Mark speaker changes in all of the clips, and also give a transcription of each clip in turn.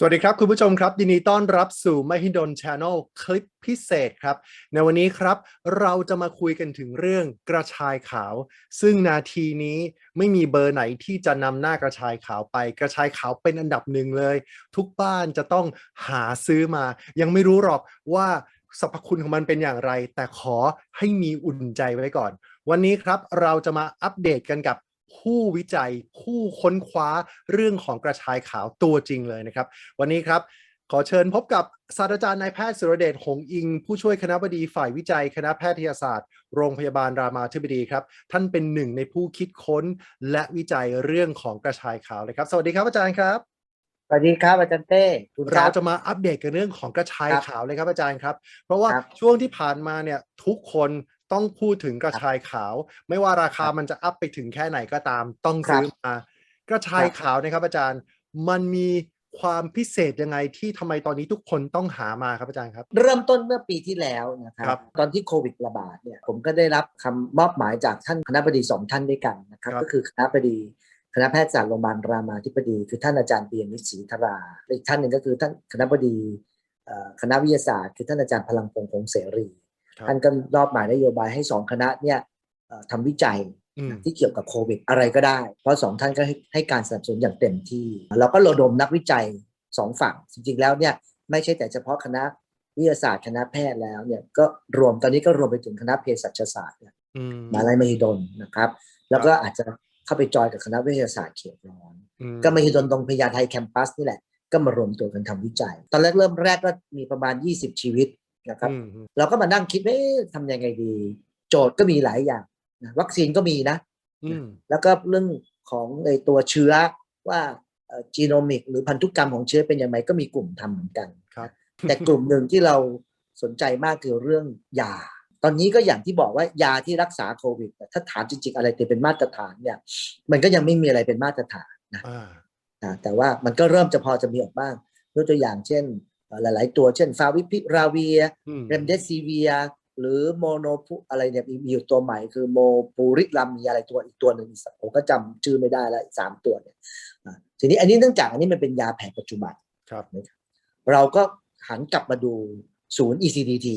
Speaker 1: สวัสดีครับ คุณผู้ชมครับ ยินดีต้อนรับสู่มหิดล Channel คลิปพิเศษครับ ในวันนี้ครับเราจะมาคุยกันถึงเรื่องกระชายขาว ซึ่งนาทีนี้ไม่มีเบอร์ไหนที่จะนำหน้ากระชายขาวไป กระชายขาวเป็นอันดับหนึ่งเลย ทุกบ้านจะต้องหาซื้อมา ยังไม่รู้หรอกว่าสรรพคุณของมันเป็นอย่างไร แต่ขอให้มีอุ่นใจไว้ก่อน วันนี้ครับเราจะมาอัปเดตกันกับ ผู้วิจัยผู้ค้นคว้าเรื่องของกระชายขาวตัวจริงเลยนะครับ วันนี้ครับขอเชิญพบกับศาสตราจารย์นายแพทย์สุรเดชหงส์อิง ผู้ช่วยคณะบดีฝ่ายวิจัย คณะแพทยศาสตร์ โรงพยาบาลรามาธิบดีครับ ท่านเป็นหนึ่งในผู้คิดค้นและวิจัยเรื่องของกระชายขาวเลยครับ สวัสดีครับอาจารย์ครับ
Speaker 2: สวัสดีครับอาจารย์เต้คุณค
Speaker 1: เรา
Speaker 2: รับ
Speaker 1: จะมาอัปเดตกันเรื่องของกระชาย
Speaker 2: ครับ
Speaker 1: ขาวเลยครับอาจารย์ครับ เพราะว่า
Speaker 2: ครับ
Speaker 1: ช่วงที่ผ่านมาเนี่ยทุกคน ต้องพูดถึงกระชายขาว ไม่ว่าราคา
Speaker 2: ครับ
Speaker 1: มันจะอัพไปถึงแค่ไหนก็ตาม ต้อง
Speaker 2: ครับ
Speaker 1: ซื้อมากระชาย
Speaker 2: ครับ
Speaker 1: ขาวนะครับ อาจารย์มันมีความพิเศษยังไงที่ทำไมตอนนี้ทุกคนต้องหามาครับอาจารย์ครับ
Speaker 2: เริ่มต้นเมื่อปีที่แล้วนะค
Speaker 1: ครั
Speaker 2: รับบตอนที่โควิดระบาดเนี่ยผมก็ได้รับคำมอบหมายจากท่านคณะบดีสองท่านด้วยกันนะครับ
Speaker 1: ครับ
Speaker 2: ก็คือคณะบดีคณะแพทยศาสตร์โรงพยาบาลรามาธิบดี คือท่านอาจารย์เบียรนิศรีธราและอีกท่านหนึ่งก็คือท่านคณะบดีเอ่อคณะวิทยาศาสตร์ คือท่านอาจารย์พลังพงษ์พงษ์เสรี
Speaker 1: ครับ
Speaker 2: ท่านก็มอบหมายนโยบายให้สองคณะเนี่ยเอ่อทำวิจัย
Speaker 1: อืม
Speaker 2: ที่เกี่ยวกับโควิดอะไรก็ได้ เพราะสองท่านก็ให้ให้การสนับสนุนอย่างเต็มที่ เราก็ระดมนักวิจัยสองฝั่ง จริงๆแล้วเนี่ยไม่ใช่แต่เฉพาะคณะวิทยาศาสตร์คณะแพทย์แล้วเนี่ยก็รวมตอนนี้ก็รวมไปถึงคณะเภสัชศาสตร์เนี่ย
Speaker 1: อืม
Speaker 2: มหาลัยมหิดลนะครับ แล้วก็อาจจะเข้าไปจอยกับคณะวิทยาศาสตร์เขตร้อน
Speaker 1: อืม
Speaker 2: ก็มหิดลตรงพญาไทแคมปัสนี่แหละก็มารวมตัวกันทำวิจัย ตอนแรกเริ่มแรกก็มีประมาณ 20 ชีวิต นะครับ
Speaker 1: อืม
Speaker 2: เราก็มานั่งคิดว่าเอ๊ะทำยังไงดี โจทย์ก็มีหลายอย่างนะวัคซีนก็มีนะ
Speaker 1: อืม
Speaker 2: แล้วก็เรื่องของในตัวเชื้อว่าจีโนมิกหรือพันธุกรรมของเชื้อเป็นยังไงก็มีกลุ่มทำเหมือนกัน
Speaker 1: ครับ
Speaker 2: แต่กลุ่มหนึ่งที่เราสนใจมากคือเรื่องยา ตอนนี้ก็อย่างที่บอกว่ายาที่รักษาโควิดเนี่ยถ้าถามจริงๆอะไรที่เป็นมาตรฐานเนี่ย มันก็ยังไม่มีอะไรเป็นมาตรฐานนะ
Speaker 1: อ่า
Speaker 2: นะแต่ว่ามันก็เริ่มจะพอจะมีออกบ้างยกตัวอย่างเช่นเอ่อ หลาย ๆ ตัวเช่นฟาวิพิราเวีย
Speaker 1: อืม
Speaker 2: เรมเดซิเวีย หรือโมโนพูอะไรเนี่ยมีมีอยู่ตัวใหม่คือโมปูริลัมมีอะไรตัวอีกตัวหนึ่งอีกสักผมก็จำชื่อไม่ได้แล้วอีกสามตัวเนี่ยอะทีนี้อันนี้เนื่องจากอันนี้มันเป็นยาแผนปัจจุบัน
Speaker 1: ครับ
Speaker 2: เราก็หันกลับมาดูศูนย์ ECDT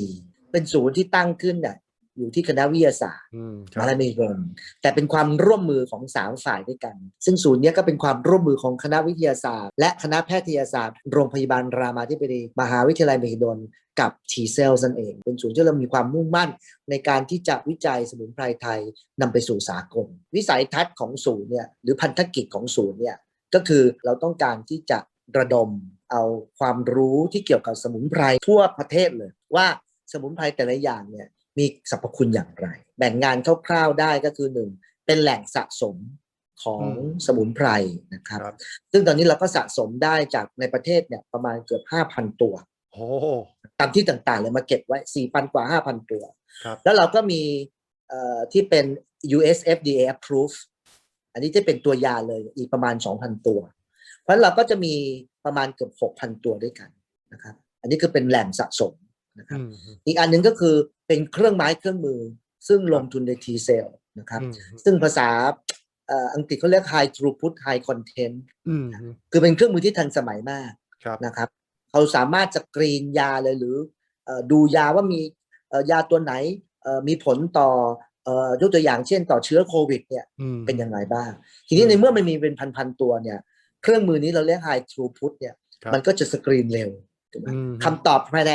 Speaker 2: เป็นศูนย์ที่ตั้งขึ้นเนี่ย อยู่ที่คณะวิทยาศาสตร์
Speaker 1: อืมค
Speaker 2: มา
Speaker 1: รับ
Speaker 2: ลาเมรนแต่เป็นความร่วมมือของสามฝ่ายด้วยกัน ซึ่งศูนย์เนี้ยก็เป็นความร่วมมือของคณะวิทยาศาสตร์ และคณะแพทยศาสตร์ โรงพยาบาลรามาธิบดีมหาวิทยาลัยมหิดลกับ T c e l l นั่นเอง เป็นศูนย์ที่เรามีความมุ่งมั่น ในการที่จะวิจัยสมุนไพรไทยนำไปสู่สากล วิสัยทัศน์ของศูนย์เนี่ยหรือพันธกิจของศูนย์เนี่ยก็คือเราต้องการที่จะระดมเอาความรู้ที่เกี่ยวกับสมุนไพรทั่วประเทศเลย ว่าสมุนไพรแต่ละอย่างเนี่ย มีสรรพคุณอย่างไร แบ่งงานคร่าวๆได้ก็คือหนึ่งเป็นแหล่งสะสมของ
Speaker 1: อืม
Speaker 2: สมุนไพรนะครับ
Speaker 1: ครับ
Speaker 2: ซึ่งตอนนี้เราก็สะสมได้จากในประเทศเนี่ยประมาณเกือบ5,000ตัว
Speaker 1: โอ้
Speaker 2: ตามที่ต่างๆเลยมาเก็บไว้4,000กว่า5,000ตัว
Speaker 1: ครับ
Speaker 2: แล้วเราก็มีเอ่อที่เป็น US FDA approved อันนี้จะเป็นตัวยาเลยอีกประมาณ 2,000 ตัว เพราะฉะนั้นเราก็จะมีประมาณเกือบ 6,000 ตัวด้วยกันนะครับ อันนี้คือเป็นแหล่งสะสมนะครับ
Speaker 1: อืม
Speaker 2: อีกอันหนึ่งก็คือ เป็นเครื่องไม้เครื่องมือ ซึ่งลงทุนใน T cell นะครับ
Speaker 1: อืม
Speaker 2: ซึ่งภาษาเอ่ออังกฤษเขาเรียก high throughput high content
Speaker 1: อืม
Speaker 2: คือเป็นเครื่องมือที่ทันสมัยมาก
Speaker 1: ครับ
Speaker 2: นะครับ เขาสามารถสกรีนยาเลยหรือเอ่อดูยาว่ามีเอ่อยาตัวไหนเอ่อมีผลต่อเอ่อยกตัวอย่างเช่นต่อเชื้อโควิดเนี่ย
Speaker 1: อืม
Speaker 2: เป็นยังไงบ้าง ทีนี้ในเมื่อมันมีเป็นพันๆตัวเนี่ย เครื่องมือนี้เราเรียก high throughput เนี่ย
Speaker 1: ครับ
Speaker 2: มันก็จะสกรีนเร็วถูกไหม
Speaker 1: อืม
Speaker 2: คำตอบภายใน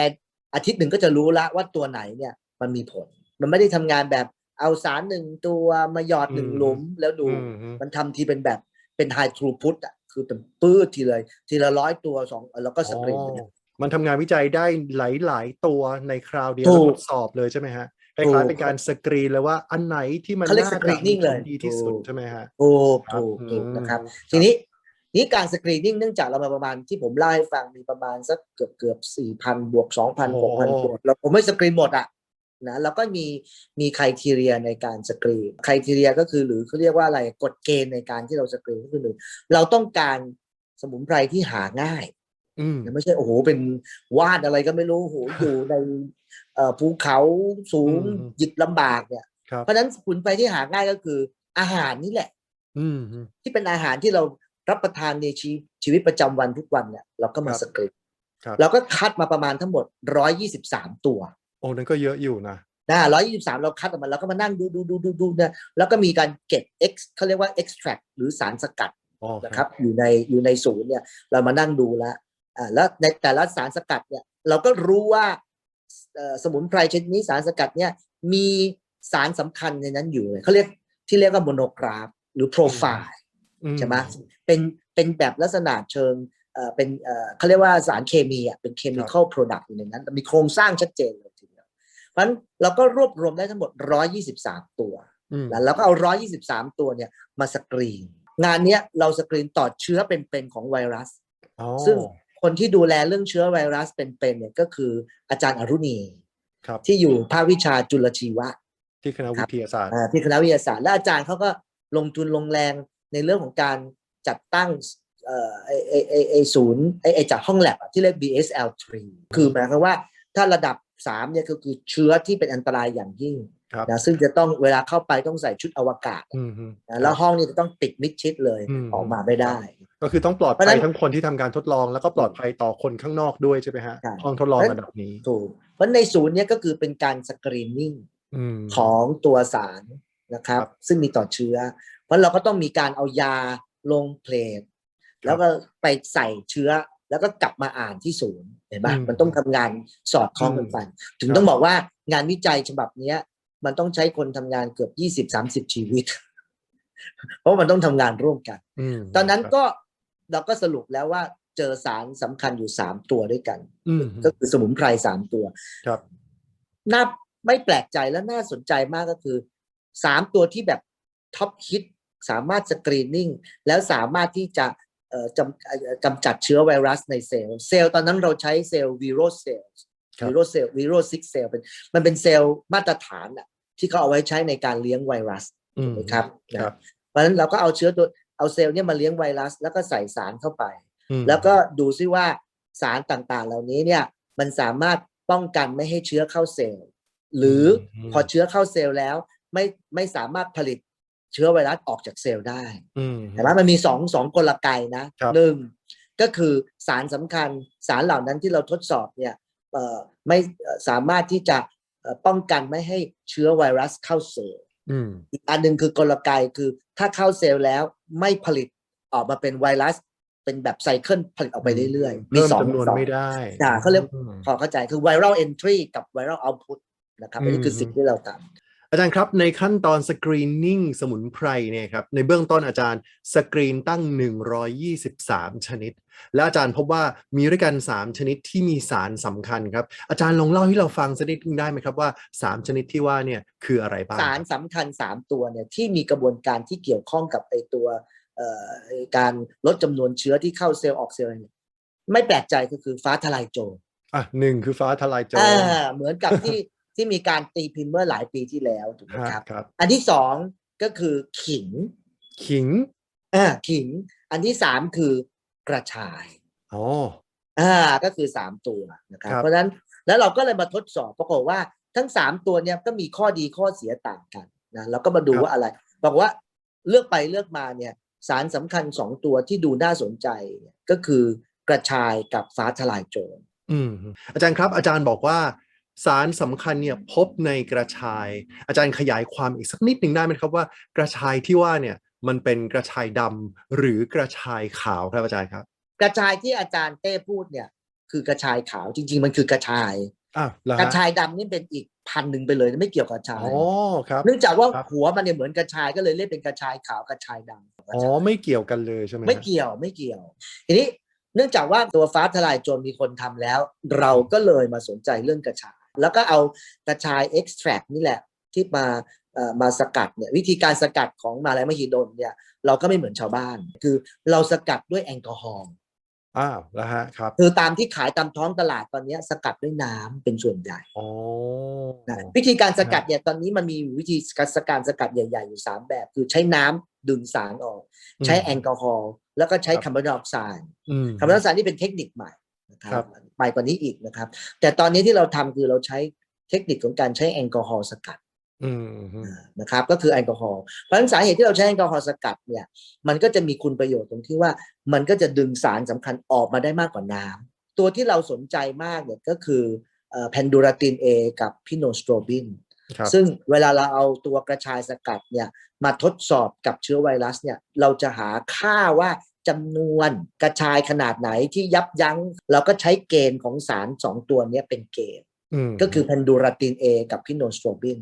Speaker 2: อาทิตย์หนึ่งก็จะรู้ละว่าตัวไหนเนี่ย มันมีผล มันไม่ได้ทำงานแบบเอาสารหนึ่งตัวมาหยอดหนึ่ง
Speaker 1: อืม
Speaker 2: หลุมแล้วดู
Speaker 1: อืม
Speaker 2: มันทำทีเป็นแบบเป็นไฮทรูพุตอะคือเป็นปื้ดทีเลย ทีละร้อยตัวสองแล้วก็สกรีนไปเนี่ย
Speaker 1: อ๋อมันทำงานวิจัยได้หลาย ๆ ตัวในคราวเดียว
Speaker 2: ถู
Speaker 1: แล้ว
Speaker 2: ก
Speaker 1: ทดสอบเลยใช่ไหมฮะค
Speaker 2: ถูก
Speaker 1: ล้ายๆเป็นการสกรีนเลยว่าอันไหนที่มัน
Speaker 2: เขาเรียก
Speaker 1: น่าจะ
Speaker 2: screening เลย
Speaker 1: มีผดีที่สุด
Speaker 2: ถูก
Speaker 1: ใช่ไหมฮะ
Speaker 2: ถูก
Speaker 1: ครับ
Speaker 2: ถูกถูก
Speaker 1: อืม
Speaker 2: นะครับ
Speaker 1: ครับ
Speaker 2: ทีนี้นี้การสกรีนนิ่งเนื่องจากเรามาประมาณที่ผมเล่าให้ฟังมีประมาณสักเกือบเกือบสี่พันบวกสองพันหกพันตัวเราผมไม่สกรีนหมดอะ นะแล้วก็มีมีคุณทีเรียในการสกรีนคุณทีเรียก็คือหรือเขาเรียกว่าอะไรกฎเกณฑ์ในการที่เราสกรีนก็คือหนึ่งเราต้องการสมุนไพรที่หาง่าย
Speaker 1: อืม
Speaker 2: ไม่ใช่โอ้โหเป็นวาดอะไรก็ไม่รู้โอ้โหอยู่ในเอ่อภูเขาสูง
Speaker 1: อืม
Speaker 2: หยิบลำบากเนี่ย
Speaker 1: ครับ
Speaker 2: เพราะฉะนั้นสมุนไพรที่หาง่ายก็คืออาหารนี่แหละ
Speaker 1: อืม
Speaker 2: ที่เป็นอาหารที่เรารับประทานในชีชีวิตประจำวันทุกวันเนี่ยเราก็มา
Speaker 1: ครับ
Speaker 2: สกรีน
Speaker 1: ครับ
Speaker 2: เราก็คัดมาประมาณทั้งหมด123ตัว
Speaker 1: โอ้นั่นก็เยอะอยู่นะ
Speaker 2: นะ123เราคัดออกมาแล้วก็มานั่งดูดูดูดูดูเนี่ยแล้วก็มีการเก็บ X เขาเรียกว่า extract หรือสารสกัด
Speaker 1: อ๋อ
Speaker 2: นะครับอยู่ในอยู่ในศูนย์เนี่ยเรามานั่งดูแล้วอ่าแล้วในแต่ละสารสกัดเนี่ยเราก็รู้ว่าเอ่อสมุนไพรชนิดนี้สารสกัดเนี่ยมีสารสำคัญในนั้นอยู่เลยเขาเรียกที่เรียกว่าโมโนกราฟ หรือโปรไฟล์
Speaker 1: อื
Speaker 2: ใช่ไหมเป็นเป็นแบบลักษณะเชิงเอ่อเป็นเอ่อเขาเรียกว่าสารเคมีอะเป็นเคมีคอลโปรดักต์อยู่ในนั้น มีโครงสร้างชัดเจนเลยที เดียวเพราะฉะนั้นเราก็รวบรวมได้ทั้งหมด 123 ตัว
Speaker 1: อืม
Speaker 2: แล้วเราก็เอา 123 ตัวเนี่ยมาสกรีน งานเนี้ยเราสกรีนต่อเชื้อเป็นๆของไวรัส
Speaker 1: อ๋อ
Speaker 2: ซึ่งคนที่ดูแลเรื่องเชื้อไวรัสเป็นๆเนี่ยก็คืออาจารย์อรุณี
Speaker 1: ครับ
Speaker 2: ที่อยู่ภาควิชาจุลชีวะ
Speaker 1: ที่คณะวิทยาศาสตร์
Speaker 2: อ่าที่คณะวิทยาศาสตร์และอาจารย์เขาก็ลงทุนลงแรงในเรื่องของการจัดตั้งเอ่อไอไอไอไอศูนย์ไอไอจากห้องแลบอะที่เรียก BSL 3คือหมายความว่าถ้าระดับ 3เนี่ยก็คือเชื้อที่เป็นอันตรายอย่างยิ่ง
Speaker 1: ครับ
Speaker 2: นะซึ่งจะต้องเวลาเข้าไปต้องใส่ชุดอวกาศ
Speaker 1: อืมฮึ
Speaker 2: นะแล้วห้องนี่จะต้องปิดมิดชิดเลย
Speaker 1: อืม
Speaker 2: ออกมาไม่ได้
Speaker 1: ก็คือต้องปลอด
Speaker 2: เพราะ
Speaker 1: ภั
Speaker 2: ฉะ
Speaker 1: ย
Speaker 2: นั้น
Speaker 1: ทั้งคนที่ทำการทดลอง แล้วก็ปลอดภัยต่อคนข้างนอกด้วยใช่ไหมฮะ
Speaker 2: ใช่
Speaker 1: ห้องทดลอง
Speaker 2: เพราะ
Speaker 1: ระดับนี้
Speaker 2: ถูกเพราะในศูนย์เนี้ก็คือเป็นการสกรีนนิ่ง
Speaker 1: อืม
Speaker 2: ของตัวสารนะครับ
Speaker 1: ครับ
Speaker 2: ซึ่งมีต่อเชื้อ เพราะเราก็ต้องมีการเอายาลงเพลทแล้วก็ไปใส่เชื้อ แล้วก็กลับมาอ่านที่ศูนย์เห็นไหม
Speaker 1: อืม
Speaker 2: มันต้องทำงานสอดคล้องกันไปถึง
Speaker 1: ครับ
Speaker 2: ต้องบอกว่างานวิจัยฉบับเนี้ย มันต้องใช้คนทำงานเกือบยี่สิบสามสิบชีวิต เพราะมันต้องทำงานร่วมกัน
Speaker 1: ม
Speaker 2: ตอนนั้น
Speaker 1: ครับ
Speaker 2: ก็เราก็สรุปแล้วว่าเจอสารสำคัญอยู่สามตัวด้วยกัน
Speaker 1: อืม
Speaker 2: ก็คือสมุนไพรสามตัว
Speaker 1: ครับ
Speaker 2: น่าไม่แปลกใจและน่าสนใจมากก็คือสามตัวที่แบบท็อปฮิตสามารถสกรีนนิ่งแล้วสามารถที่จะเอ่อจำเอ่อ กำจัดเชื้อไวรัสในเซลล์เซลล์ตอนนั้นเราใช้เซลล์วีโรเซลล์
Speaker 1: ครับ
Speaker 2: วีโรเซลล์วีโรซิกเซลล์เป็นมันเป็นเซลล์มาตรฐานอะที่เขาเอาไว้ใช้ในการเลี้ยงไวรัส
Speaker 1: อื
Speaker 2: ถู
Speaker 1: ม
Speaker 2: กไหมครับ
Speaker 1: ครับ
Speaker 2: นะเพราะฉะนั้นเราก็เอาเชื้อตัวเอาเซลล์เนี่ยมาเลี้ยงไวรัส แล้วก็ใส่สารเข้าไป
Speaker 1: อืม
Speaker 2: แล้วก็ดูซิว่าสารต่างๆ เหล่านี้เนี่ยมันสามารถป้องกันไม่ให้เชื้อเข้าเซลล์ หรืออ
Speaker 1: ม
Speaker 2: พอเชื้อเข้าเซลล์แล้วไม่ไม่สามารถผลิต เชื้อไวรัสออกจากเซลล์ได้
Speaker 1: อืม
Speaker 2: เห็นไหมมันมีสองสองกลไกนะครับหนึ่งก็คือสารสำคัญสารเหล่านั้นที่เราทดสอบเนี่ยเอ่อไม่เอ่อสามารถที่จะเอ่อป้องกันไม่ให้เชื้อไวรัสเข้าเซลล์
Speaker 1: อืม
Speaker 2: อีกอันหนึ่งคือกลไกคือถ้าเข้าเซลล์แล้วไม่ผลิตออกมาเป็นไวรัสเป็นแบบไซเคิลผลิตออกไปเรื่อยๆ มี
Speaker 1: เพิ่ม
Speaker 2: สอง
Speaker 1: จำนวน
Speaker 2: สอง
Speaker 1: ไม่ได้
Speaker 2: อ่าเขาเรียก
Speaker 1: อืม
Speaker 2: พอเข้าใจคือ viral entry กับ viral output นะครับอันนี้คือ
Speaker 1: อืม
Speaker 2: สิ่งที่เราท
Speaker 1: อาจารย์ครับในขั้นตอนสกรีนนิ่งสมุนไพรเนี่ยครับในเบื้องต้นอาจารย์สกรีนตั้ง 123 ชนิด และอาจารย์พบว่ามีด้วยกัน 3 ชนิดที่มีสารสำคัญครับ อาจารย์ลองเล่าให้เราฟังสักนิดนึงได้ไหมครับว่า 3 ชนิดที่ว่าเนี่ยคืออะไรบ้างำ
Speaker 2: สารสำคัญ 3 ตัวเนี่ยที่มีกระบวนการที่เกี่ยวข้องกับไอตัวเอ่อไอ้การลดจำนวนเชื้อที่เข้าเซลล์ออกเซลล์เนี่ยไม่แปลกใจก็คือฟ้าทลายโจร
Speaker 1: อะหนึ่งคือฟ้าทลายโจร
Speaker 2: อ่าเหมือนกับที่ ที่มีการตีพิมพ์เมื่อหลายปีที่แล้วถูกไหม
Speaker 1: ค
Speaker 2: ค
Speaker 1: รั
Speaker 2: รั
Speaker 1: บบครับ
Speaker 2: อันที่สองก็คือขิง
Speaker 1: ขิง
Speaker 2: อ่าขิง อันที่สามคือกระชาย
Speaker 1: อ๋อ
Speaker 2: อ่าก็คือสามตัวนะครับ
Speaker 1: ครับ
Speaker 2: เพราะฉะนั้นแล้วเราก็เลยมาทดสอบปรากฏว่าทั้งสามตัวเนี่ยก็มีข้อดีข้อเสียต่างกันนะเราก็มาดูว่าอะไรบอกว่าเลือกไปเลือกมาเนี่ยสารสำคัญสองตัวที่ดูน่าสนใจเนี่ยก็คือกระชายกับฟ้าทลายโจร
Speaker 1: อืมอาจารย์ครับอาจารย์บอกว่า สารสำคัญเนี่ยพบในกระชาย อาจารย์ขยายความอีกสักนิดหนึ่งได้ไหมครับว่ากระชายที่ว่าเนี่ยมันเป็นกระชายดำหรือกระชายขาวครับอาจารย์ครับ
Speaker 2: กระชายที่อาจารย์เต้พูดเนี่ยคือกระชายขาวจริง ๆ มันคือกระชาย
Speaker 1: อะเหรอก
Speaker 2: ระ
Speaker 1: ฮะ
Speaker 2: ชายดำนี่เป็นอีกพันหนึ่งไปเลยไม่เกี่ยวกับกระชา
Speaker 1: อ๋
Speaker 2: ย
Speaker 1: อครับ
Speaker 2: เนื่องจากว่า
Speaker 1: ครับ
Speaker 2: หัวมันเนี่ยเหมือนกระชายก็เลยเรียกเป็นกระชายขาวกระชายดำ
Speaker 1: อ๋อไม่เกี่ยวกันเลยใช่ไหมฮะ
Speaker 2: ไม่เกี่ยวไม่เกี่ยว ทีนี้เนื่องจากว่าตัวฟ้าทลายโจรมีคนทำแล้ว เราก็เลยมาสนใจเรื่องกระชาย แล้วก็เอากระชาย extract นี่แหละที่มาเอ่อมาสกัดเนี่ยวิธีการสกัดของมาลายมหิดลเนี่ยเราก็ไม่เหมือนชาวบ้าน คือเราสกัดด้วยแอลกอฮอล์
Speaker 1: อ้าวแล้วฮะครับ
Speaker 2: คือตามที่ขายตามท้องตลาดตอนเนี้ยสกัดด้วยน้ำเป็นส่วนใหญ่
Speaker 1: อ๋อ
Speaker 2: นะวิธีการสกัดเนี่ยตอนนี้มันมีวิธีการสกัดสกัดใหญ่ๆอยู่สามแบบ คือใช้น้ำดึงสารออก ใช้แอลกอฮอล์แล้วก็ใช้
Speaker 1: ครับ
Speaker 2: คาร์บอนไดออกไซด์
Speaker 1: อืม
Speaker 2: คาร์บอนไดออกไซด์นี่เป็นเทคนิคใหม่นะค
Speaker 1: ครั
Speaker 2: รับบ ไปกว่านี้อีกนะครับ แต่ตอนนี้ที่เราทำคือเราใช้เทคนิคของการใช้แอลกอฮอล์สกัด
Speaker 1: อืมฮึ
Speaker 2: นะครับ ก็คือแอลกอฮอล์เพราะฉะนั้นสาเหตุที่เราใช้แอลกอฮอล์สกัดเนี่ย มันก็จะมีคุณประโยชน์ตรงที่ว่า มันก็จะดึงสารสำคัญออกมาได้มากกว่าน้ำตัวที่เราสนใจมากเนี่ยก็คือแพนดูราติน A กับพิโนสโตรบิน
Speaker 1: ครับ
Speaker 2: ซึ่งเวลาเราเอาตัวกระชายสกัดเนี่ยมาทดสอบกับเชื้อไวรัสเนี่ย เราจะหาค่าว่า จำนวนกระชายขนาดไหนที่ยับยั้ง เราก็ใช้เกณฑ์ของสารสองตัวเนี้ยเป็นเกณฑ์
Speaker 1: อืม
Speaker 2: ก็คือแพนดูราติน A กับพิโนสโตรบิน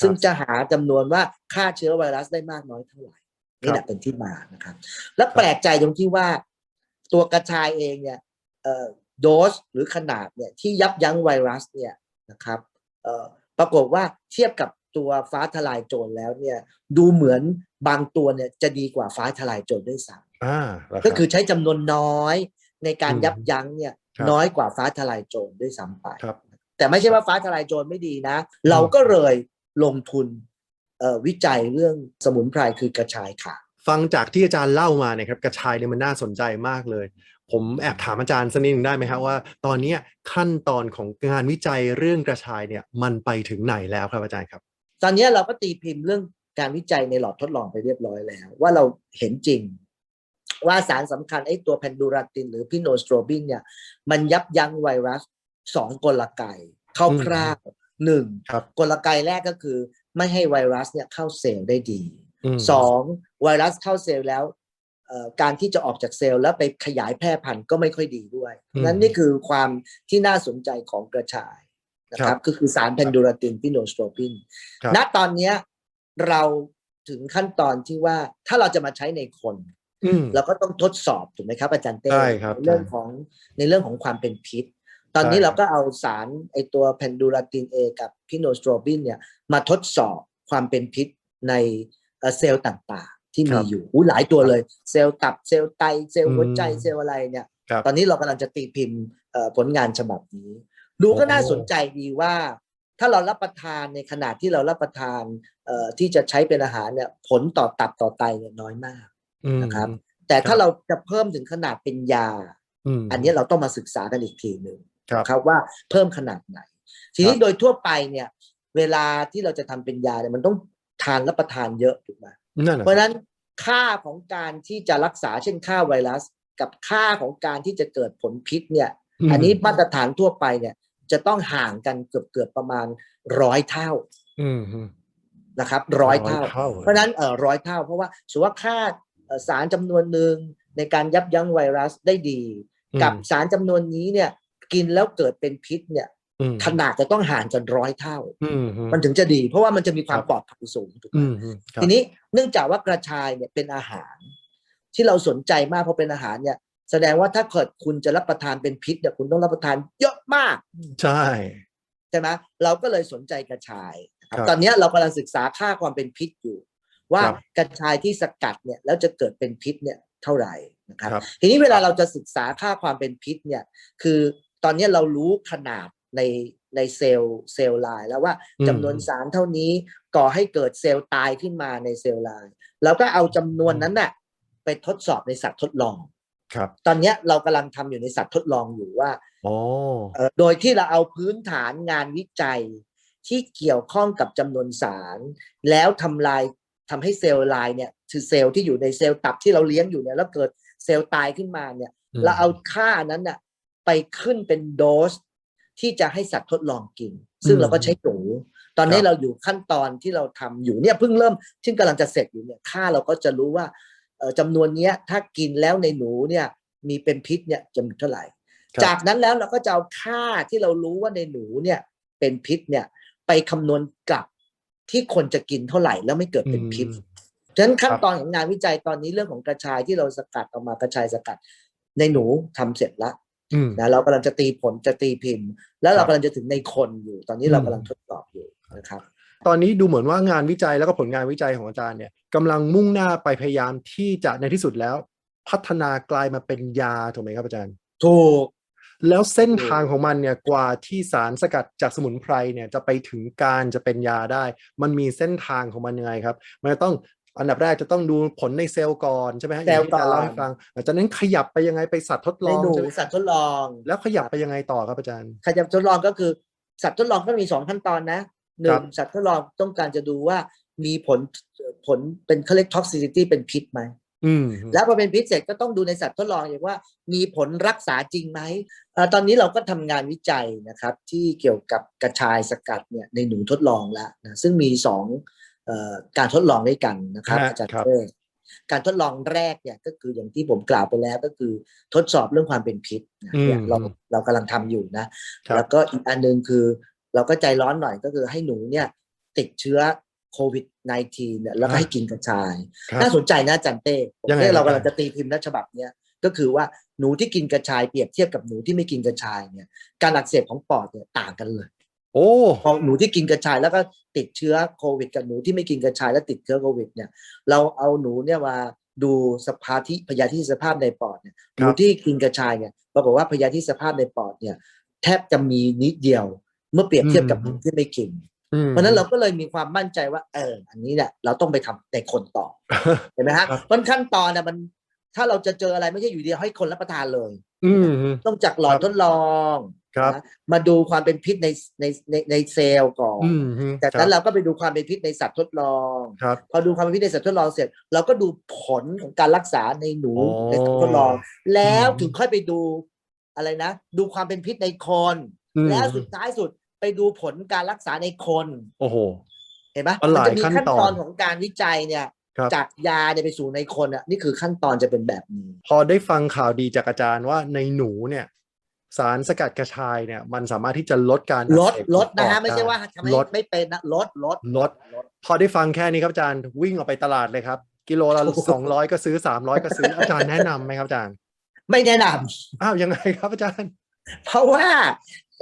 Speaker 2: ซึ่งจะหาจำนวนว่าฆ่าเชื้อไวรัสได้มากน้อยเท่าไหร่นี่แหละเป็นที่มานะครับ และแปลกใจตรงที่ว่า ตัวกระชายเองเนี่ยเอ่อโดสหรือขนาดเนี่ยที่ยับยั้งไวรัสเนี่ยนะครับเอ่อปรากฏว่าเทียบกับ ตัวฟ้าทลายโจรแล้วเนี่ยดูเหมือนบางตัวเนี่ยจะดีกว่าฟ้าทลายโจรด้วยซ้
Speaker 1: อ่าแล้วำ
Speaker 2: ก็คือใช้จำนวนน้อยในการ
Speaker 1: อืม
Speaker 2: ยับยั้งเนี่ย
Speaker 1: ครับ
Speaker 2: น้อยกว่าฟ้าทลายโจรด้วยซ้ำไป
Speaker 1: ครับ
Speaker 2: แต่ไม่ใช่ว่าฟ้าทลายโจรไม่ดีนะ เราก็เลยลงทุนเอ่อวิจัยเรื่องสมุนไพรคือกระชายขาว
Speaker 1: ฟังจากที่อาจารย์เล่ามาเนี่ยครับกระชายเนี่ยมันน่าสนใจมากเลย ผมแอบถามอาจารย์สักนิดหนึ่งได้ไหมครับว่า ตอนเนี้ยขั้นตอนของงานวิจัยเรื่องกระชายเนี่ยมันไปถึงไหนแล้วครับอาจารย์ครับ
Speaker 2: ตอนนี้เราก็ตีพิมพ์เรื่องการวิจัยในหลอดทดลองไปเรียบร้อยแล้ว ว่าเราเห็นจริง ว่าสารสำคัญไอ้ตัวแพนดูราติน หรือพิโนสโตรบินเนี่ย มันยับยั้งไวรัสสองกลไกคร่าวๆหนึ่ง
Speaker 1: ครับ
Speaker 2: กลไกแรกก็คือ ไม่ให้ไวรัสเนี่ยเข้าเซลล์ได้ดี
Speaker 1: ม
Speaker 2: สองไวรัสเข้าเซลล์แล้วเอ่อการที่จะออกจากเซลล์แล้วไปขยายแพร่พันธุ์ก็ไม่ค่อยดีด้วย
Speaker 1: อืม
Speaker 2: นั้นนี่คือความที่น่าสนใจของกระชาย นะค
Speaker 1: ครั
Speaker 2: รับบก็คือสารแพนดูราตินพิโนสโตรบิน
Speaker 1: ครับ
Speaker 2: ณตอนเนี้ยเราถึงขั้นตอนที่ว่าถ้าเราจะมาใช้ในคน
Speaker 1: อืม
Speaker 2: เราก็ต้องทดสอบถูกไหมครับอาจารย์เต้
Speaker 1: ใช่ครับ
Speaker 2: ในเรื่องของในเรื่องของความเป็นพิษ ตอนนี้
Speaker 1: ใช่
Speaker 2: เราก็เอาสารไอตัวแพนดูราตินเอกับพิโนสโตรบินเนี่ยมาทดสอบความเป็นพิษในเอ่อเซลล์ต่างๆ ที่
Speaker 1: ครั
Speaker 2: มี
Speaker 1: บ
Speaker 2: อยู่อู้หลายตัวเลย เซลล์ตับเซลล์ไตเซลล์หัวใจ
Speaker 1: อืม
Speaker 2: เซลล์อะไรเนี่ย
Speaker 1: ครับ
Speaker 2: ตอนนี้เรากำลังจะตีพิมพ์เอ่อผลงานฉบับนี้ ดูก็
Speaker 1: โอ้
Speaker 2: น่าสนใจดีว่า ถ้าเรารับประทานในขนาดที่เรารับประทานเอ่อที่จะใช้เป็นอาหารเนี่ยผลต่อตับต่อไตเนี่ยน้อยมาก
Speaker 1: อืม
Speaker 2: นะครับ แต่
Speaker 1: ครั
Speaker 2: ถ้า
Speaker 1: บ
Speaker 2: เราจะเพิ่มถึงขนาดเป็นยา
Speaker 1: ม
Speaker 2: อันนี้เราต้องมาศึกษากันอีกทีหนึ่ง
Speaker 1: ครับ
Speaker 2: ครับว่าเพิ่มขนาดไหน ทีนี้
Speaker 1: ครับ
Speaker 2: โดยทั่วไปเนี่ย เวลาที่เราจะทำเป็นยาเนี่ยมันต้องทานรับประทานเยอะถูกไหม
Speaker 1: นั่นน่ะ
Speaker 2: เพราะฉะนั้นค่าของการที่จะรักษาเช่นค่าไวรัส กับค่าของการที่จะเกิดผลพิษเนี่ย
Speaker 1: ม
Speaker 2: อันนี้มาตรฐานทั่วไปเนี่ย จะต้องห่างกันเกือบเกือบๆประมาณร้อยเท่า
Speaker 1: อืมฮึ
Speaker 2: นะครับร้อยเท่า
Speaker 1: เท่า
Speaker 2: เพราะฉะนั้นเออร้อยเท่า เพราะว่าสมมติว่าค่าเอ่อสารจำนวนหนึ่งในการยับยั้งไวรัสได้ดี กับสารจำนวนนี้เนี่ย กินแล้วเกิดเป็นพิษเนี่ย
Speaker 1: อืม
Speaker 2: ขนาดจะต้องห่างกันร้อยเท่า
Speaker 1: อืมฮึ
Speaker 2: มันถึงจะดี เพราะว่ามันจะมีความ
Speaker 1: ครับ
Speaker 2: ปลอดภัยสูงถูกไหม
Speaker 1: อืมฮึครับ
Speaker 2: ทีนี้เนื่องจากว่ากระชายเนี่ยเป็นอาหาร ที่เราสนใจมากเพราะเป็นอาหารเนี่ย แสดงว่าถ้าเกิดคุณจะรับประทานเป็นพิษเนี่ยคุณต้องรับประทานเยอะมาก
Speaker 1: ใช่
Speaker 2: ใช่ไหมเราก็เลยสนใจกระชายนะครับ
Speaker 1: ครับ
Speaker 2: ตอนนี้เรากำลังศึกษาค่าความเป็นพิษอยู่ ว่า
Speaker 1: ครับ
Speaker 2: กระชายที่สกัดเนี่ยแล้วจะเกิดเป็นพิษเนี่ยเท่าไหร่นะครับ
Speaker 1: ครับ
Speaker 2: ทีนี้เวลาเราจะศึกษาค่าความเป็นพิษเนี่ยคือตอนนี้เรารู้ขนาดในในเซลล์เซลล์ลายแล้วว่า
Speaker 1: อืม
Speaker 2: จำนวนสารเท่านี้ก่อให้เกิดเซลล์ตายขึ้นมาในเซลล์ลายเราก็เอาจำนวนนั้นน่ะไปทดสอบในสัตว์ทดลอง
Speaker 1: ครับ
Speaker 2: ตอนเนี้ยเรากำลังทำอยู่ในสัตว์ทดลองอยู่ว่า
Speaker 1: อ๋อ
Speaker 2: เอ่อโดยที่เราเอาพื้นฐานงานวิจัยที่เกี่ยวข้องกับจำนวนสาร แล้วทำลายทำให้เซลล์ลายเนี่ยคือเซลล์ที่อยู่ในเซลล์ตับที่เราเลี้ยงอยู่เนี่ยแล้วเกิดเซลล์ตายขึ้นมาเนี่ย
Speaker 1: อืม
Speaker 2: เราเอาค่านั้นน่ะไปขึ้นเป็นโดสที่จะให้สัตว์ทดลองกิน ซึ่งเราก็ใช้หนูตอนนี้เราอยู่ขั้นตอนที่เราทำอยู่เนี่ยเพิ่งเริ่มซึ่งกำลังจะเสร็จอยู่เนี่ยค่าเราก็จะรู้ว่าเอ่อ จำนวนเนี้ยถ้ากินแล้วในหนูเนี่ยมีเป็นพิษเนี่ยจะมีเท่าไหร่
Speaker 1: ครับ
Speaker 2: จากนั้นแล้วเราก็จะเอาค่าที่เรารู้ว่าในหนูเนี่ยเป็นพิษเนี่ยไปคำนวณกลับที่คนจะกินเท่าไหร่แล้วไม่เกิดเป็นพิษ
Speaker 1: อืม
Speaker 2: ฉะนั้นขั้น
Speaker 1: ครับ
Speaker 2: ตอนของงานวิจัยตอนนี้เรื่องของกระชายที่เราสกัดออกมากระชายสกัด ในหนูทำเสร็จแล้ว
Speaker 1: อืม
Speaker 2: นะเรากำลังจะตีผลจะตีพิมพ์ แล้วเรา
Speaker 1: ครับ
Speaker 2: กำลังจะถึงในคนอยู่ ตอนนี้เรา
Speaker 1: อืม
Speaker 2: กำลังทดสอบอยู่นะครับ
Speaker 1: ตอนนี้ดูเหมือนว่างานวิจัยแล้วก็ผลงานวิจัยของอาจารย์เนี่ยกำลังมุ่งหน้าไปพยายามที่จะในที่สุดแล้ว พัฒนากลายมาเป็นยาถูกไหมครับอาจารย์
Speaker 2: ถูก
Speaker 1: แล้วเส้นทางของมันเนี่ยกว่าที่สารสกัดจากสมุนไพรเนี่ยจะไปถึงการจะเป็นยาได้ มันมีเส้นทางของมันยังไงครับ มันจะต้องอันดับแรกจะต้องดูผลในเซลล์ก่อนใช่ไหมฮะอย่างที่อาจารย์เล่าให้ฟังหลังจากนั้นขยับไปยังไงไปสัตว์ทดล
Speaker 2: ใน
Speaker 1: อง
Speaker 2: หนู
Speaker 1: ใช่ไหม
Speaker 2: สัตว์ทดลอง
Speaker 1: แล้วขยับไปยังไงต่อครับอาจารย์
Speaker 2: ขยับทดลองก็คือสัตว์ทดลองก็มีสองขั้นตอนนะ หนึ่
Speaker 1: ครั
Speaker 2: ง
Speaker 1: บ
Speaker 2: สัตว์ทดลองต้องการจะดูว่ามีผลผลเป็นเขาเรียก toxicity เป็นพิษไหม
Speaker 1: อืม
Speaker 2: แล้วพอเป็นพิษเสร็จก็ต้องดูในสัตว์ทดลองอย่างว่ามีผลรักษาจริงไหมเอ่อตอนนี้เราก็ทำงานวิจัยนะครับ ที่เกี่ยวกับกระชายสกัดเนี่ยในหนูทดลองแล้วนะซึ่งมีสองเออการทดลองด้วยกันนะครับ
Speaker 1: ฮะ
Speaker 2: อาจารย์
Speaker 1: ครับ
Speaker 2: เต้การทดลองแรกเนี่ยก็คืออย่างที่ผมกล่าวไปแล้วก็คือทดสอบเรื่องความเป็นพิษนะเนี่ยเราเรากำลังทำอยู่นะ
Speaker 1: ครับ
Speaker 2: แล้วก็อีกอันหนึ่งคือ เราก็ใจร้อนหน่อยก็คือให้หนูเนี่ยติดเชื้อโควิด -19 เนี่ยแล้วก็ให้กินกระชาย
Speaker 1: ครับ
Speaker 2: น่าสนใจนะอาจันเต้ผม
Speaker 1: ยังไง
Speaker 2: เนี่ยเรา
Speaker 1: ครับ
Speaker 2: กำลังจะตีพิมพ์นะฉบับเนี้ยก็คือว่าหนูที่กินกระชายเปรียบเทียบกับหนูที่ไม่กินกระชายเนี่ยการอักเสบของปอดเนี่ยต่างกันเลย
Speaker 1: โอ้
Speaker 2: พอหนูที่กินกระชายแล้วก็ติดเชื้อโควิดกับหนูที่ไม่กินกระชายแล้วติดเชื้อโควิดเนี่ยเราเอาหนูเนี่ยมาดูสภาธิพยาธิสภาพในปอดเนี่ยหนูที่กินกระชายเนี่ยปรากฏว่าพยาธิสภาพในปอดเนี่ยแทบจะมีนิดเดียว เมื่อเปรียบเทียบกับหนูที่ไม่กิน
Speaker 1: อืม
Speaker 2: เพราะฉะนั้นเราก็เลยมีความมั่นใจว่า เออ อันนี้เนี่ยเราต้องไปทำในคนต่อเห็นไหมฮะ
Speaker 1: ครับ
Speaker 2: เพราะขั้นตอนเนี่ยมัน ถ้าเราจะเจออะไรไม่ใช่อยู่ดีให้คนรับประทานเลย
Speaker 1: อืม
Speaker 2: ต้องจากหลอด
Speaker 1: ครับ
Speaker 2: ทดลอง
Speaker 1: ครับ
Speaker 2: นะมาดูความเป็นพิษในในในในเซลล์ก่อน
Speaker 1: อืม
Speaker 2: จากนั้นเราก็ไปดูความเป็นพิษในสัตว์ทดลอง
Speaker 1: ครับ
Speaker 2: พอดูความเป็นพิษในสัตว์ทดลองเสร็จ เราก็ดูผลของการรักษาในหนู
Speaker 1: โอ้
Speaker 2: ในสัตว์ทดลอง แล้ว
Speaker 1: อืม
Speaker 2: ถึงค่อยไปดูอะไรนะ ดูความเป็นพิษในคน
Speaker 1: อืม
Speaker 2: แล้วสุดท้ายสุดไปดูผลการรักษาในคน
Speaker 1: โอ้โห
Speaker 2: เห็นไหม
Speaker 1: มันหลาย
Speaker 2: จะมี
Speaker 1: ขั้น
Speaker 2: ขั้น
Speaker 1: ตอน
Speaker 2: ตอนของการวิจัยเนี่ย
Speaker 1: ครับ
Speaker 2: จากยาเนี่ยไปสู่ในคนอะนี่คือขั้นตอนจะเป็นแบบนี้
Speaker 1: พอได้ฟังข่าวดีจากอาจารย์ว่าในหนูเนี่ย สารสกัดกระชายเนี่ย มันสามารถที่จะลดการ
Speaker 2: ลด
Speaker 1: อักเสบ
Speaker 2: ลดนะ
Speaker 1: ข
Speaker 2: ฮะ
Speaker 1: องปอ
Speaker 2: ไม่ใช่ว่าทำให้
Speaker 1: ลด
Speaker 2: ไม่เป็นนะลดลด
Speaker 1: ลด พอได้ฟังแค่นี้ครับอาจารย์วิ่งออกไปตลาดเลยครับ กิโลละ
Speaker 2: โอ้โห
Speaker 1: สองร้อยก็ซื้อสามร้อยก็ซื้ออาจารย์แนะนำไหมครับอาจารย์
Speaker 2: ไม่แนะนำ
Speaker 1: อ้าวยังไงครับอาจารย์
Speaker 2: เพราะว่า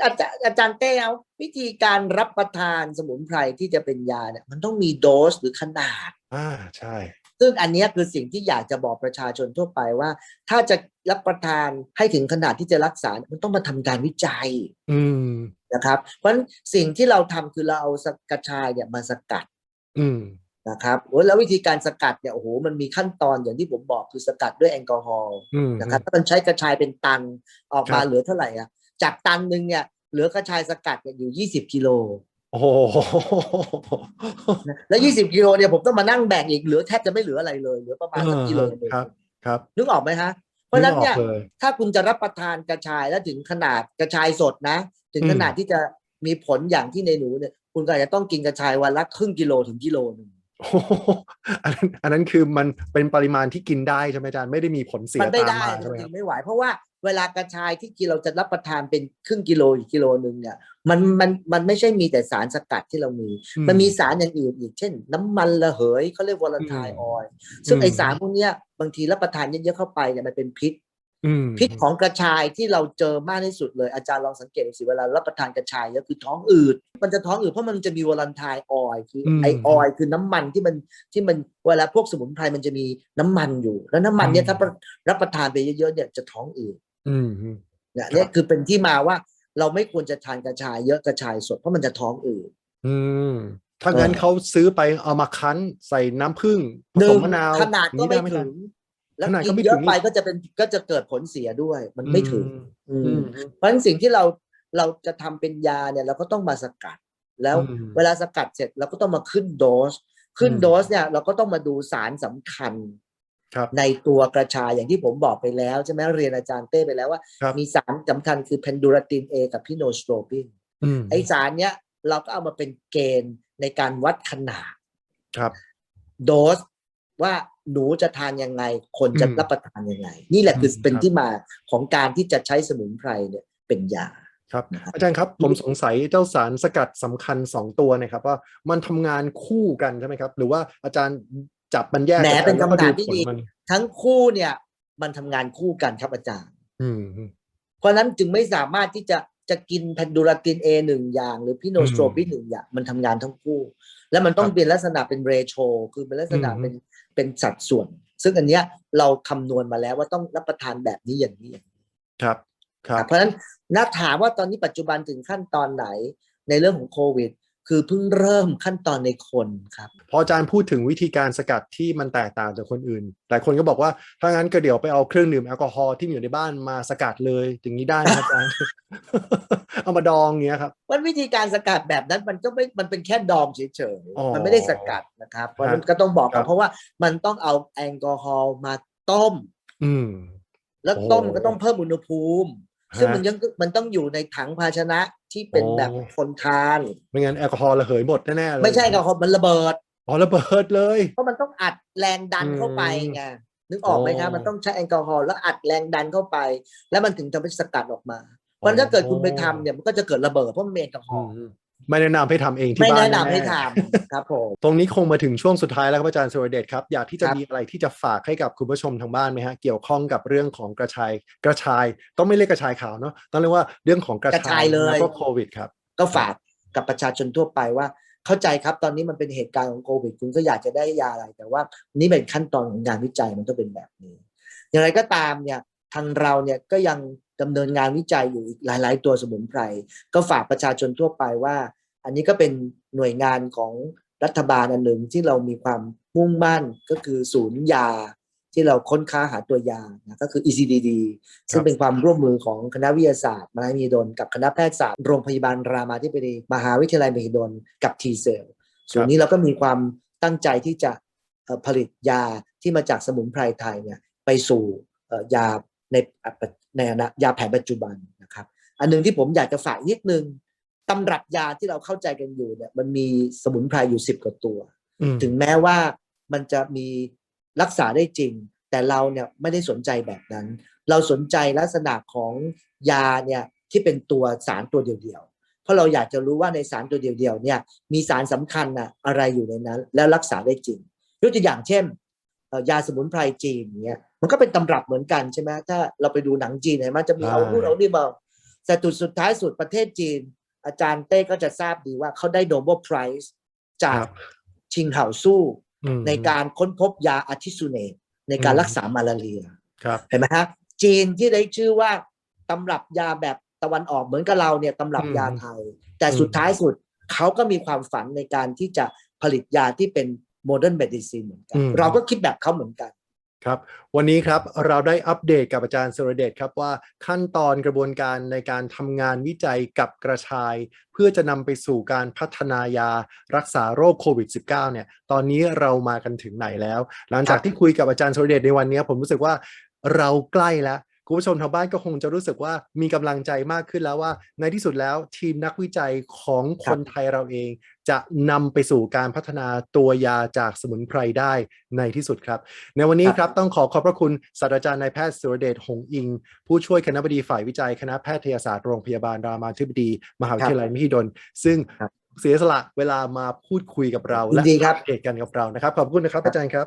Speaker 2: อาจารย์อาจารย์เต้เอาวิธีการรับประทานสมุนไพรที่จะเป็นยาเนี่ยมันต้องมีโดสหรือขนาด
Speaker 1: อ่าใช่
Speaker 2: ซึ่งอันเนี้ยคือสิ่งที่อยากจะบอกประชาชนทั่วไปว่า ถ้าจะรับประทานให้ถึงขนาดที่จะรักษา มันต้องมาทำการวิจัย
Speaker 1: อืม
Speaker 2: นะครับเพราะฉะนั้นสิ่งที่เราทำคือเราเอาสกระชายเนี่ยมาสกัด
Speaker 1: อืม
Speaker 2: นะครับโอ้ยแล้ววิธีการสกัดเนี่ยโอ้โหมันมีขั้นตอนอย่างที่ผมบอกคือสกัดด้วยแอลกอฮอล์
Speaker 1: อืม
Speaker 2: นะครับถ้ามันใช้กระชายเป็นตันออกมา
Speaker 1: ครับ
Speaker 2: เหลือเท่าไหร่อะ จากตันหนึ่งเนี่ยเหลือกระชายสกัดเนี่ยอยู่20กิโล
Speaker 1: โอ้โห
Speaker 2: นะแล้ว20กิโลเนี่ยผมต้องมานั่งแบ่งอีกเหลือแทบจะไม่เหลืออะไรเลยเหลือประมาณสักกิโลหนึง
Speaker 1: ครับครับ
Speaker 2: นึกออกไหมฮะ เพราะฉะนั้นเนี่ย
Speaker 1: กออกเลย
Speaker 2: ถ้าคุณจะรับประทานกระชายแล้วถึงขนาดกระชายสดนะ ถึง
Speaker 1: อืม
Speaker 2: ขนาดที่จะมีผลอย่างที่ในหนูเนี่ย คุณก็อาจจะต้องกินกระชายวันละครึ่งกิโลถึงกิโลหนึ่ง
Speaker 1: โอ้โหอันนั้นอันนั้นคือมันเป็นปริมาณที่กินได้ใช่ไหมอาจารย์ไม่ได้มีผลเสีย
Speaker 2: มันไม่
Speaker 1: ตาม
Speaker 2: ได้
Speaker 1: มา
Speaker 2: จ
Speaker 1: ใช่ไหมค
Speaker 2: ริ
Speaker 1: รับ
Speaker 2: งๆไม่ไหวเพราะว่าเวลากระชายที่กินเราจะรับประทานเป็นครึ่งกิโลอีกกิโลหนึ่งเนี่ยมันมันมันไม่ใช่มีแต่สารสกัดที่เรามี
Speaker 1: อืม
Speaker 2: มันมีสารอย่างอื่นอีก เช่น น้ำมันระเหยเขาเรียกวอลนไท
Speaker 1: อืม
Speaker 2: ออยล์ซึ่ง
Speaker 1: อืม
Speaker 2: ไอสารพวกเนี้ยบางทีรับประทานเยอะๆเข้าไปเนี่ยมันเป็นพิษ
Speaker 1: อืม
Speaker 2: พิษของกระชายที่เราเจอมากที่สุดเลยอาจารย์ลองสังเกตดูสิเวลารับประทานกระชายก็คือท้องอืดมันจะท้องอืดเพราะมันจะมีวอลันไทออยล์คืออ
Speaker 1: ม
Speaker 2: ไอออยล์คือน้ำมันที่มันที่มันเวลาพวกสมุนไพรมันจะมีน้ำมันอยู่ แล้วน้ำมันเนี่ย
Speaker 1: อืม
Speaker 2: ถ้ารับประทานไปเยอะๆเนี่ยจะท้องอืด
Speaker 1: อืมอืม
Speaker 2: เนี่ย
Speaker 1: ครับ
Speaker 2: เนี่ยคือเป็นที่มาว่า เราไม่ควรจะทานกระชายเยอะกระชายสดเพราะมันจะท้องอืด
Speaker 1: อืม ถ้างั้น
Speaker 2: เออ
Speaker 1: เขาซื้อไปเอามาคั้นใส่น้ำผึ้งผ
Speaker 2: ห
Speaker 1: ส
Speaker 2: นึ่
Speaker 1: ม
Speaker 2: ง
Speaker 1: มะนาว
Speaker 2: ขนาดก็ไม่
Speaker 1: อย่
Speaker 2: ถึ
Speaker 1: ง
Speaker 2: ง
Speaker 1: นี้
Speaker 2: แล้ว
Speaker 1: ขนาดก็
Speaker 2: กิน
Speaker 1: ไม่
Speaker 2: เย
Speaker 1: ถึ
Speaker 2: อะ
Speaker 1: ง
Speaker 2: ไปก็จะเป็นก็จะเกิดผลเสียด้วย มัน
Speaker 1: ด้ห
Speaker 2: ไม่ถึง อื
Speaker 1: อื
Speaker 2: ม
Speaker 1: ม
Speaker 2: เพราะฉะนั้นสิ่งที่เราเราจะทำเป็นยาเนี่ยเราก็ต้องมาสกัด แล้ว
Speaker 1: อืม
Speaker 2: เวลาสกัดเสร็จเราก็ต้องมาขึ้นโดส ขึ้น
Speaker 1: อืม
Speaker 2: โดสเนี่ยเราก็ต้องมาดูสารสำคัญ
Speaker 1: ครับ
Speaker 2: ในตัวกระชายอย่างที่ผมบอกไปแล้วใช่ไหมเรียนอาจารย์เต้ไปแล้วว่า
Speaker 1: ครับ
Speaker 2: มีสารสำคัญคือเพนดูราตินเอกับพิโนสโตรปิน
Speaker 1: อืม
Speaker 2: ไอสารเนี้ยเราก็เอามาเป็นเกณฑ์ในการวัดขนาด
Speaker 1: ครับ
Speaker 2: โดสว่าหนูจะทานยังไง คนจะ
Speaker 1: อืม
Speaker 2: รับประทานยังไง นี่แหละคือ
Speaker 1: ม
Speaker 2: เป็น
Speaker 1: ครับ
Speaker 2: ที่มาของการที่จะใช้สมุนไพรเนี่ยเป็นยา
Speaker 1: ครับ
Speaker 2: นะครับ
Speaker 1: อาจารย์ครับผมสงสัยเจ้าสารสกัดสำคัญสองตัวเนะครับว่ามันทำงานคู่กันใช่ไหมครับ หรือว่าอาจารย์ จับมันแยก
Speaker 2: แหม
Speaker 1: กั
Speaker 2: เป็น
Speaker 1: แล้วก็
Speaker 2: คำถามที่
Speaker 1: ผล
Speaker 2: ดี
Speaker 1: มัน
Speaker 2: ทั้งคู่เนี่ย มันทำงานคู่กันครับอาจารย์
Speaker 1: อืมอืม
Speaker 2: เพราะฉะนั้นจึงไม่สามารถที่จะจะกินแพนดูราตินเอหนึ่งอย่าง หรือพิโนสโตรปินหนึ่งอย่างมันทำงานทั้งคู่ แล้วมันต้อง
Speaker 1: ครับ
Speaker 2: เป็นลักษณะเป็นเรโชคือเป็นลักษณะ
Speaker 1: อืม
Speaker 2: เป็นเป็นสัดส่วน ซึ่งอันเนี้ยเราคำนวณมาแล้วว่าต้องรับประทานแบบนี้อย่างนี้อย่างนี้
Speaker 1: ครับครับ
Speaker 2: เพราะฉะนั้นน่าถามว่าตอนนี้ปัจจุบันถึงขั้นตอนไหนในเรื่องของโควิด คือเพิ่งเริ่มขั้นตอนในคนครับ
Speaker 1: พออาจารย์พูดถึงวิธีการสกัดที่มันแตกต่างจากคนอื่น หลายคนก็บอกว่า ถ้างั้นก็เดี๋ยวไปเอาเครื่องดื่มแอลกอฮอล์ที่มีอยู่ในบ้านมาสกัดเลย อย่างนี้ได้ไหมครับอาจารย์ เอามาดองเงี้ยครับ
Speaker 2: ว่าวิธีการสกัดแบบนั้นมันก็ไม่ มันเป็นแค่ดองเฉย
Speaker 1: อ๋อ
Speaker 2: ๆมันไม่ได้สกัดนะครับ เพราะฉะนั้นก็ต้องบอก
Speaker 1: ครั
Speaker 2: กัน
Speaker 1: บ
Speaker 2: เพราะว่ามันต้องเอาแอลกอฮอล์มาต้ม
Speaker 1: อืม
Speaker 2: แล้ว
Speaker 1: โอ้
Speaker 2: ต้มก็ต้องเพิ่มอุณหภูมิ ซึ่ง
Speaker 1: ฮะ
Speaker 2: มันยังมันต้องอยู่ในถังภาชนะ ที่เป็น
Speaker 1: โอ้
Speaker 2: แบบคนทาน
Speaker 1: ไม่งั้นแอลกอฮอล์ระเหยหมดแน่ๆเลย
Speaker 2: ไม่ใช่แอลกอฮอล์มันระเบิด
Speaker 1: อ๋อระเบิดเลย
Speaker 2: เพราะมันต้องอัดแรงดันเข้าไป
Speaker 1: อืม
Speaker 2: ไงนึกออกไหมครับ
Speaker 1: โอ้
Speaker 2: มันต้องใช้แอลกอฮอล์แล้วอัดแรงดันเข้าไป แล้วมันถึงจะไปสกัดออกมาเพราะถ้าเกิดคุณไปทำเนี่ยมันก็จะเกิดระเบิดเพราะมันมีแอลกอฮ
Speaker 1: อื
Speaker 2: อล์
Speaker 1: ม ไม่แนะนำให้ทำเองที่
Speaker 2: ไม่
Speaker 1: บ้าน
Speaker 2: แนะนำให้
Speaker 1: ๆ
Speaker 2: ทำครับผม
Speaker 1: ตรงนี้คงมาถึงช่วงสุดท้ายแล้วครับอาจารย์สุรเดชครับ อยากที่จะ
Speaker 2: ครับ
Speaker 1: มีอะไรที่จะฝากให้กับคุณผู้ชมทางบ้านไหมฮะเกี่ยวข้องกับเรื่องของกระชายกระชาย ต้องไม่เรียกกระชายขาวเนาะต้องเรียกว่าเรื่องของกระ
Speaker 2: กระชายเลย
Speaker 1: แล้วก็โควิดครับ
Speaker 2: ก็ฝากกับประชาชนทั่วไปว่าเข้าใจครับตอนนี้มันเป็นเหตุการณ์ของโควิด คุณก็อยากจะได้ยาอะไร แต่ว่านี่เป็นขั้นตอนของงานวิจัยมันต้องเป็นแบบนี้ อย่างไรก็ตามเนี่ย ทางเราเนี่ยก็ยังดำเนินงานวิจัยอยู่อีกหลาย ๆ ตัวสมุนไพร ก็ฝากประชาชนทั่วไปว่า อันนี้ก็เป็นหน่วยงานของรัฐบาลอันหนึ่งที่เรามีความมุ่งมั่นก็คือศูนย์ยาที่เราค้นค้าหาตัวยานะก็คือ ECDD ซึ่งเป็นความร่วมมือของคณะวิทยาศาสตร์มหาวิทยาลัยมหิดลกับคณะแพทยศาสตร์โรงพยาบาลรามาธิบดีมหาวิทยาลัยมหิดลกับ T cell ส่วนนี้เราก็มีความตั้งใจที่จะเอ่อผลิตยาที่มาจากสมุนไพรไทยเนี่ยไปสู่เอ่อยา ในในอนาคตยาแผนปัจจุบันนะครับ อันหนึงที่ผมอยากจะฝากนิดนึงตำรับยาที่เราเข้าใจกันอยู่เนี่ย มันมีสมุนไพรอยู่สิบกว่าตัว
Speaker 1: อืม
Speaker 2: ถึงแม้ว่ามันจะมีรักษาได้จริง แต่เราเนี่ยไม่ได้สนใจแบบนั้น เราสนใจลักษณะของยาเนี่ยที่เป็นตัวสารตัวเดียวๆ เพราะเราอยากจะรู้ว่าในสารตัวเดียวๆเนี่ยมีสารสำคัญนะอะไรอยู่ในนั้น แล้วรักษาได้จริงยกตัวอย่างเช่นเอ่อ ยาสมุนไพรจีนเนี่ยมันก็เป็นตำรับเหมือนกันใช่ไหมถ้าเราไปดูหนังจีนเห็นไหมจะมีเอานู่นเอานี่มาแต่จุดสุดท้ายสุดประเทศจีน อาจารย์เต้ก็จะทราบดีว่าเขาได้โนเบลไพรส์จา
Speaker 1: ค
Speaker 2: ก
Speaker 1: รับ
Speaker 2: ชิงเห่าสู้
Speaker 1: อืม
Speaker 2: ในการค้นพบยาอาทิสุเนตในการ
Speaker 1: อืม
Speaker 2: รักษามาลาเรีย
Speaker 1: ครับ
Speaker 2: เห็นไหมฮะจีนที่ได้ชื่อว่าตำรับยาแบบตะวันออกเหมือนกับเราเนี่ยตำรับ
Speaker 1: อืม
Speaker 2: ยาไทย แต่
Speaker 1: อืม
Speaker 2: สุดท้ายสุดเขาก็มีความฝันในการที่จะผลิตยาที่เป็น โมเดิร์นเมดิซินเหมือนกันเราก็คิดแบบเขาเหมือนกัน
Speaker 1: ครับวันนี้ครับเราได้อัปเดตกับอาจารย์สุรเดชครับว่าขั้นตอนกระบวนการในการทำงานวิจัยกับกระชาย เพื่อจะนำไปสู่การพัฒนายารักษาโรคโควิด -19 เนี่ยตอนนี้เรามากันถึงไหนแล้ว หลังจากที่คุยกับอาจารย์สุรเดชในวันนี้ผมรู้สึกว่าเราใกล้แล้วคุณผู้ชมทางบ้านก็คงจะรู้สึกว่ามีกำลังใจมากขึ้นแล้วว่า ในที่สุดแล้วทีมนักวิจัยของคนไทยเราเอง จะนำไปสู่การพัฒนาตัวยาจากสมุนไพรได้ในที่สุดครับ ในวันนี้ครับต้องขอขอบพระคุณศาสตราจารย์นายแพทย์สุรเดชหงส์อิง ผู้ช่วยคณะบดีฝ่ายวิจัยคณะแพทยศาสตร์โรงพยาบาลรามาธิบดี มหาวิทยาลัยมหิดล ซึ่ง
Speaker 2: ครับ
Speaker 1: เสียสละเวลามาพูดคุยกับเรา
Speaker 2: ยิ
Speaker 1: และ
Speaker 2: นดีครับ
Speaker 1: อัปเดตกันกับเรานะครับ ขอบคุณนะครับอาจารย์ครับ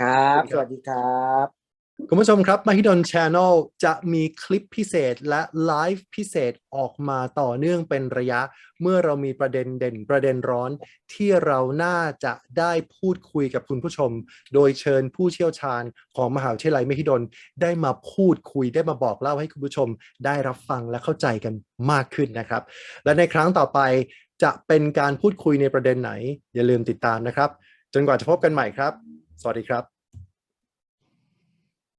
Speaker 2: ครับ
Speaker 1: ส
Speaker 2: ส
Speaker 1: วั
Speaker 2: วั
Speaker 1: ส
Speaker 2: ส
Speaker 1: ดี
Speaker 2: ดี
Speaker 1: ค
Speaker 2: ค
Speaker 1: รั
Speaker 2: รับ
Speaker 1: คุณผู้ชมครับมหิดล Channel จะมีคลิปพิเศษและไลฟ์พิเศษออกมาต่อเนื่องเป็นระยะ เมื่อเรามีประเด็นเด่นประเด็นร้อน ที่เราน่าจะได้พูดคุยกับคุณผู้ชม โดยเชิญผู้เชี่ยวชาญของมหาวิทยาลัยมหิดลได้มาพูดคุยได้มาบอกเล่าให้คุณผู้ชมได้รับฟังและเข้าใจกันมากขึ้นนะครับ และในครั้งต่อไปจะเป็นการพูดคุยในประเด็นไหน อย่าลืมติดตามนะครับ จนกว่าจะพบกันใหม่ครับ สวัสดีครับ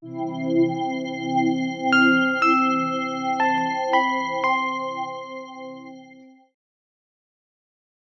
Speaker 3: Thank you.